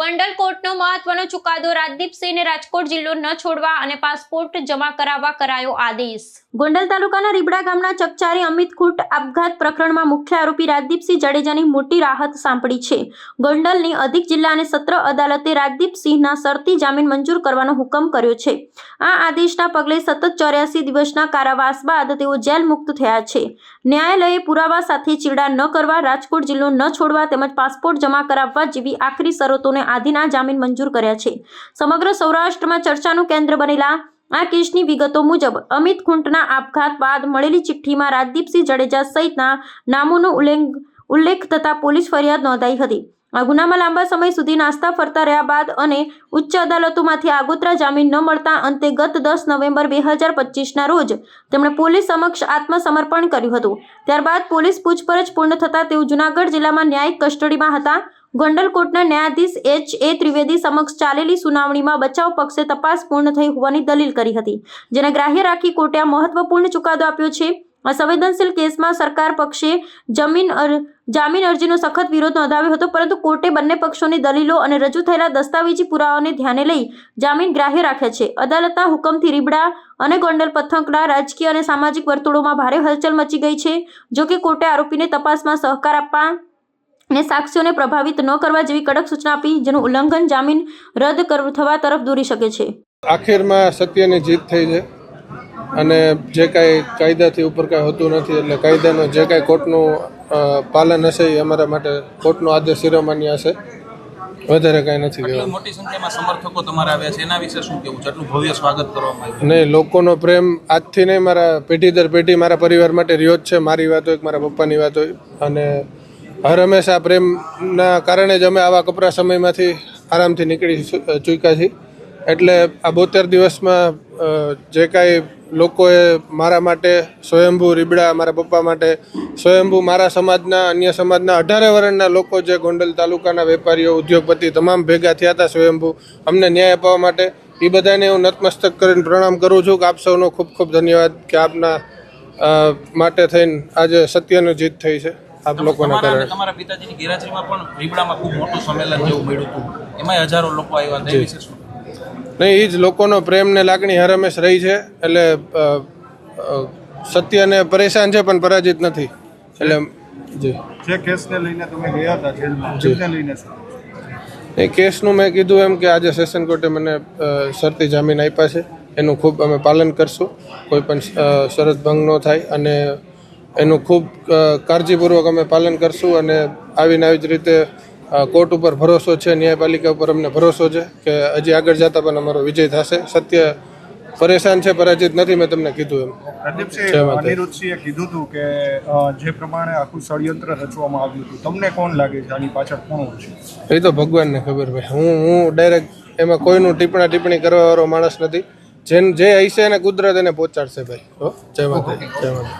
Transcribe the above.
ગોંડલ કોર્ટનો મહત્વનો ચુકાદો રાજદીપસિંહને રાજકોટ જિલ્લો ન છોડવા અને પાસપોર્ટ જમા કરાવવા કરાયો આદેશ. ગોંડલ તાલુકાના રીબડા ગામના ચકચારી અમિત ખૂટ આપઘાત પ્રકરણમાં મુખ્ય આરોપી રાજદીપસિંહ જાડેજાની મોટી રાહત સાંપડી છે. ગોંડલની અધિક જિલ્લા અને સત્ર અદાલતે રાજદીપસિંહના શરતી જામીન મંજૂર કરવાનો હુકમ કર્યો છે. આ આદેશના પગલે સતત ચોર્યાસી દિવસના કારાવાસ બાદ તેઓ જેલ મુક્ત થયા છે. ન્યાયાલયે પુરાવા સાથે ચીરડા ન કરવા, રાજકોટ જિલ્લો ન છોડવા તેમજ પાસપોર્ટ જમા કરાવવા જેવી આખરી શરતોને આધીન આ જામીન મંજૂર કર્યા છે. સમગ્ર સૌરાષ્ટ્રમાં ચર્ચાનું કેન્દ્ર બનેલા આ કેસની વિગતો મુજબ અમિત ખૂંટના આપઘાત બાદ મળેલી ચિઠ્ઠીમાં રાજદીપસિંહ જડેજા સહિતના નામોનો ઉલ્લેખ થતા પોલીસ ફરિયાદ નોંધાઈ હતી. આ ગુનામાં લાંબા સમય સુધી નાસ્તા ફરતા રહ્યા બાદ અને ઉચ્ચ અદાલતોમાંથી આગોતરા જામીન ન મળતા અંતે ગત દસ નવેમ્બર બે હજાર પચીસના રોજ તેમણે પોલીસ સમક્ષ આત્મસમર્પણ કર્યું હતું. ત્યારબાદ પોલીસ પૂછપરછ પૂર્ણ થતાં તેઓ જુનાગઢ જિલ્લામાં ન્યાયિક કસ્ટડીમાં હતા. ગોંડલ કોર્ટના ન્યાયાધીશ એચ એ ત્રિવેદી સમક્ષ ચાલેલી સુનાવણીમાં બચાવ પક્ષે તપાસ પૂર્ણ થઈ હોવાની દલીલ કરી હતી, જેને ગ્રાહ્ય રાખી કોર્ટે આ મહત્વપૂર્ણ ચુકાદો આપ્યો છે. આ સંવેદનશીલ કેસમાં સરકાર પક્ષે જમીન જામીન અરજીનો સખત વિરોધ નોંધાવ્યો હતો, પરંતુ કોર્ટે બંને પક્ષોની દલીલો અને રજૂ થયેલા દસ્તાવેજી પુરાવાઓને ધ્યાને લઈ જામીન ગ્રાહ્ય રાખ્યા છે. અદાલતના હુકમથી રીબડા અને ગોંડલ પથકના રાજકીય અને સામાજિક વર્તુળોમાં ભારે હલચલ મચી ગઈ છે, જોકે કોર્ટે આરોપીને તપાસમાં સહકાર આપવા અને સાક્ષીઓને પ્રભાવિત ન કરવા જેવી કડક સૂચના આપી જેનું ઉલ્લંઘન જામીન રદ કર- થવા તરફ દોરી શકે છે. આખિરમાં સત્યની જીત થઈ છે અને જે કાંઈ કાયદાથી ઉપર કાંઈ હોતું નથી એટલે કાયદાનું જે કાંઈ કોર્ટનું પાલન હશે એ અમારા માટે કોર્ટનો આદેશ શિરોમાન્ય હશે. વધારે કાંઈ નથી કહેવાનું. મોટી સંખ્યામાં સમર્થકો તમારા આવ્યા છે એના વિશે શું કહેવું છે? એટલું ભવ્ય સ્વાગત કરવામાં આવ્યું. નહીં લોકોનો પ્રેમ આજથી નહીં મારા પેઢી દર પેઢી મારા પરિવાર માટે રહ્યો જ છે. મારી વાત હોય મારા પપ્પાની વાત હોય. અને હર હંમેશા પ્રેમના કારણે જ અમે આવા કપરા સમયમાંથી આરામથી નીકળી ચૂક્યા છીએ. એટલે આ બોતેર દિવસમાં જે કાંઈ લોકોએ મારા માટે, સ્વયંભૂ રીબડા મારા પપ્પા માટે, સ્વયંભૂ મારા સમાજના, અન્ય સમાજના અઢારે વર્ણના લોકો જે ગોંડલ તાલુકાના વેપારીઓ, ઉદ્યોગપતિ તમામ ભેગા થયા હતા સ્વયંભૂ, અમને ન્યાય અપાવવા માટે, એ બધાને હું નતમસ્તક કરીને પ્રણામ કરું છું. કે આપ સૌનો ખૂબ ખૂબ ધન્યવાદ કે આપના માટે થઈને આજે સત્યનો જીત થઈ છે. આપ લોકોના તમારા કારણે તમારા પિતાજીની ગેરહાજરીમાં પણ રીબડામાં ખૂબ મોટું સંમેલન જેવું મળ્યું હતું. એમાં હજારો લોકો આવ્યા હતા. વિશે શું? નહીં એ જ લોકોનો પ્રેમ ને લાગણી હર હંમેશ રહી છે. એટલે સત્ય સત્યને પરેશાન છે પણ પરાજિત નથી. એટલે જી. જે કેસને લઈને તમે ગયા હતા જેલમાં લઈને? એ કેસનું મેં કીધું એમ કે આજે સેશન કોર્ટે મને શરતી જામીન આપ્યા છે. એનું ખૂબ અમે પાલન કરશું. કોઈ પણ શરત ભંગ ન થાય અને એનું ખૂબ કાળજીપૂર્વક અમે પાલન કરશું અને આવીને આવી જ રીતે કોર્ટ ઉપર ભરોસો છે ન્યાયપાલિકા ઉપર અમને ભરોસો છે કે હજી આગળ જતાં પણ અમારો વિજય થશે. સત્ય પરેશાન છે પરાજિત નથી મેં તમને કીધું એમ. પ્રદીપસિંહ અનિરુદ્ધસિંહે કીધું હતું કે જે પ્રમાણે આખું ષડયંત્ર રચવામાં આવ્યું હતું તમને કોણ લાગે છે? આની પાછળ કોણ છે? એ તો ભગવાનને ખબર ભાઈ. હું હું ડાયરેક્ટ એમાં કોઈનું ટીપણા ટિપ્પણી કરવા વાળો માણસ નથી. જેન જે હશે એને કુદરત એને પહોંચાડશે ભાઈ. જય માતા જય માતા